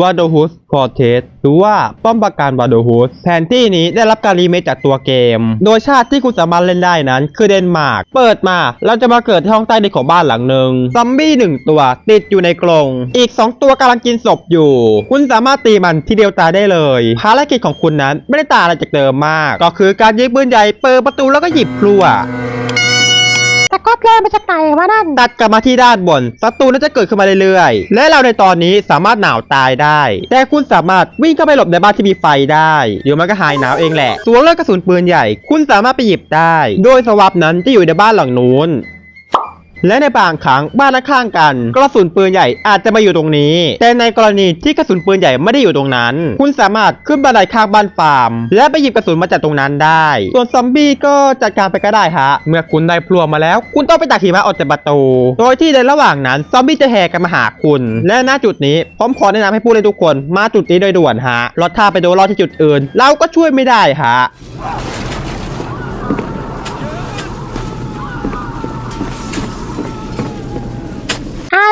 วาโดฮุสฟอร์เทสหรือว่าป้อมปราการวาโดฮุสแผนที่นี้ได้รับการรีเมคจากตัวเกม โดยชาติที่คุณสามารถเล่นได้นั้น คือเดนมาร์ก เปิดมาเราจะมาเกิดที่ห้องใต้ดินของบ้านหลังหนึ่งซอมบี้หนึ่งตัวติดอยู่ในกรงอีก 2 ตัวกำลังกินศพอยู่ คุณสามารถตีมันทีเดียวตายได้เลย ภารกิจของคุณนั้นไม่ได้ต่างอะไรจากเดิมมาก ก็คือการยิงปืนใหญ่เปิดประตูแล้วก็หยิบพลั่ว แต่ก็เพลงมันจะไก่วะนั่นตัดกลับมาที่ด้านบนศัตรูน่าจะเกิดขึ้นมาเรื่อยๆ และเราในตอนนี้สามารถหนาวตายได้ แต่คุณสามารถวิ่งเข้าไปหลบในบ้านที่มีไฟได้ เดี๋ยวมันก็หายหนาวเองแหละส่วนเลือกกระสุนปืนใหญ่ คุณสามารถไปหยิบได้ โดยสวับนั้นจะอยู่ในบ้านหลังนู้น และในบางครั้งบ้านข้างกัน กระสุนปืนใหญ่อาจจะมาอยู่ตรงนี้ แต่ในกรณีที่กระสุนปืนใหญ่ไม่ได้อยู่ตรงนั้น คุณสามารถขึ้นบันไดข้างบ้านฟาร์ม และไปหยิบกระสุนมาจากตรงนั้นได้ ส่วนซอมบี้ก็จัดการไปก็ได้ฮะ เมื่อคุณได้พลวมาแล้ว คุณต้องไปตักหิมะออกจากประตู โดยที่ในระหว่างนั้นซอมบี้จะแห่กันมาหาคุณ และณจุดนี้ผมขอแนะนำให้ผู้เล่นทุกคนมาจุดนี้โดยด่วนฮะรถถ้าไปโดนรอดที่จุดอื่น เราก็ช่วยไม่ได้ฮะ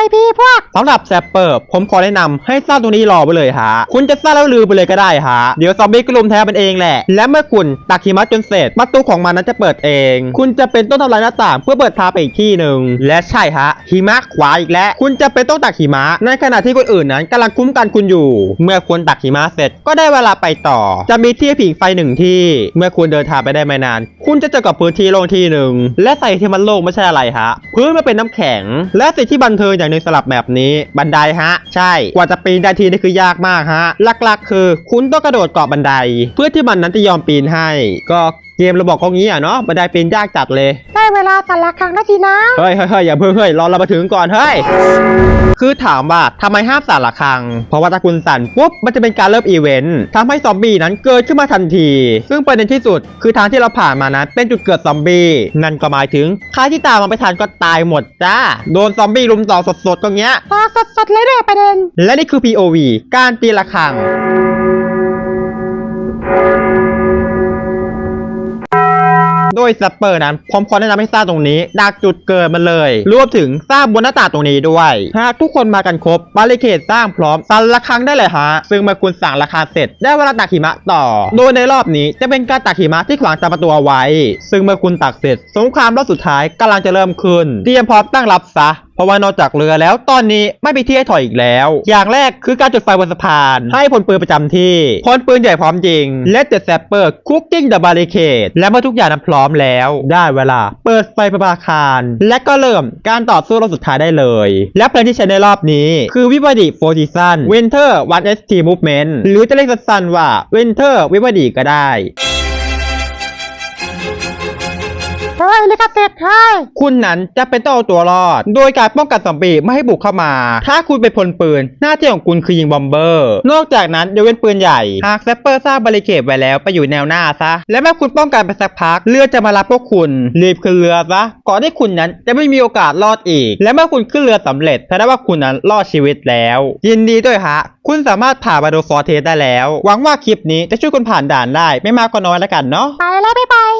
ไอพี่พวกสำหรับแซปเปอร์ผมขอแนะนำให้สร้างตรงนี้รอไปเลยฮะ คุณจะสร้างแล้วลืมไปเลยก็ได้ฮะ เดี๋ยวซอมบี้ก็ลุ่มแทนมันเองแหละ และเมื่อคุณตักหิมะจนเสร็จประตูของมันนั้นจะเปิดเอง คุณจะเป็นต้องทำลายหน้าต่างเพื่อเปิดทางไปอีกที่หนึ่ง และใช่ฮะหิมะขวาอีกแล้ว คุณจะเป็นต้องตักหิมะ ในขณะที่คนอื่นนั้นกำลังคุ้มกันคุณอยู่ เมื่อคุณตักหิมะเสร็จก็ได้เวลาไปต่อ จะมีที่ผิงไฟหนึ่งที่ เมื่อคุณเดินทางไปได้ไม่นาน คุณจะเจอกับพื้นที่โล่งที่หนึ่งและใส่ที่มันโล่งไม่ใช่อะไรฮะพื้นมันเป็นน้ำแข็ง และสิ่งที่บันเทิงอย่างนึงสลับแบบนี้บันไดฮะ ใช่กว่าจะปีนได้ทีนี่คือยากมากฮะหลักๆ คือ คุณต้องกระโดดเกาะบันได เพื่อที่มันนั้นจะยอมปีนให้ ก็เกมเราบอกเขางี้อะเนาะบันไดปีนยากจัดเลย ได้เวลาสันละครั้งแล้วสินะ เฮ้ยเฮ้ยเฮ้ยอย่าเพิ่งเฮ้ยรอเรามาถึงก่อนเฮ้ย คือถามว่าทำไมห้ามสั่นละครัง เพราะว่าถ้าคุณสั่นปุ๊บ มันจะเป็นการเริ่มอีเวนต์ทำให้ซอมบี้นั้นเกิดขึ้นมาทันที ซึ่งประเด็นที่สุด คือทางที่เราผ่านมานั้นเป็นจุดเกิดซอมบี้นั่นก็หมายถึงใครที่ตามมาไม่ทันก็ตายหมดจ้าโดนซอมบี้ลุมต่อสดๆก็เงี้ย พอสดๆเลยเนี่ยประเด็น และนี่คือ POV การตีละครัง โดยซัปเปอร์นั้นผมขอแนะนำให้สร้างตรงนี้ดักจุดเกิดมันเลย รวมถึงสร้างบนหน้าต่างตรงนี้ด้วย หากทุกคนมากันครบบาริเคดสร้างพร้อมสั่นละครังได้เลยฮะ ซึ่งเมื่อคุณสั่งราคาเสร็จ ได้เวลาตักหิมะต่อ โดยในรอบนี้จะเป็นการตักหิมะที่ขวางตามประตูไว้ ซึ่งเมื่อคุณตักเสร็จ สงครามรอบสุดท้ายกำลังจะเริ่มขึ้น เตรียมพร้อมตั้งรับซะเพราะว่านอกจากเรือแล้วตอนนี้ไม่มีที่ให้ถอยอีกแล้ว อย่างแรกคือการจุดไฟบนสะพาน ให้พลปืนประจำที่พลปืนใหญ่พร้อมยิงและเจ็ดแซปเปอร์คุกกิ้งเดอะบาริเคดและเมื่อทุกอย่างนั้นพร้อมแล้ว ได้เวลา เปิดไฟประภาคาร และก็เริ่มการต่อสู้รอบสุดท้ายได้เลย และเพลงที่ใช้ในรอบนี้ คือวิวาดีโฟร์ดิซันวินเทอร์วันเอสทีมูฟเมนต์หรือจะเรียกสั้นๆว่าวินเทอร์วิวาดีก็ได้ เฮ้ยลิขสิทธิ์เฮ้ยคุณนั้นจะเป็นต้องเอาตัวรอด โดยการป้องกันซอมบี้ไม่ให้บุกเข้ามา ถ้าคุณเป็นพลปืน หน้าที่ของคุณคือยิงบอมเบอร์ นอกจากนั้นยกเว้นปืนใหญ่ หากแซปเปอร์สร้างบาริเคดไว้แล้วไปอยู่แนวหน้าซะ และเมื่อคุณป้องกันไปสักพักเรือจะมารับพวกคุณ รีบขึ้นเรือซะก่อนที่คุณนั้นจะไม่มีโอกาสรอดอีก และเมื่อคุณขึ้นเรือสำเร็จแสดงว่าคุณนั้นรอดชีวิตแล้ว ยินดีด้วยฮะคุณสามารถผ่านมาโดฟอร์เทสได้แล้ว หวังว่าคลิปนี้จะช่วยคุณผ่านด่านได้ไม่มากก็น้อยแล้วกันเนาะไปแล้วบ๊ายบาย